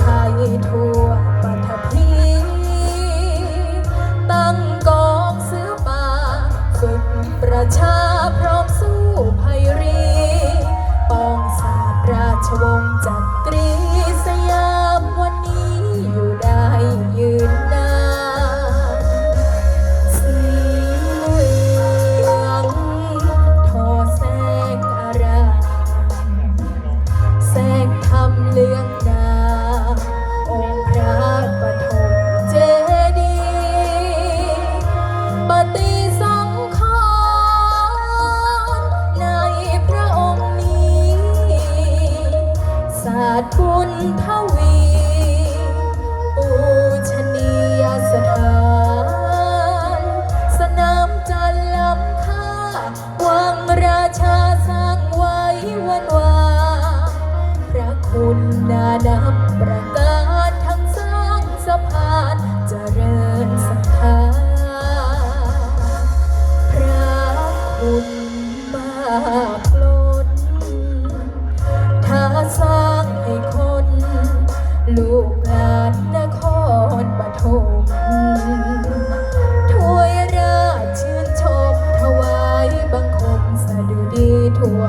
ไทยทั่วปัทภีตั้งกองเสื้อป่าฝึกประชาพร้อมสู้ภัยรี ปองสาราชวงศ์ ดนครปฐมถวยราชชื่นชมถวายบังคมสะดุดีทั่ว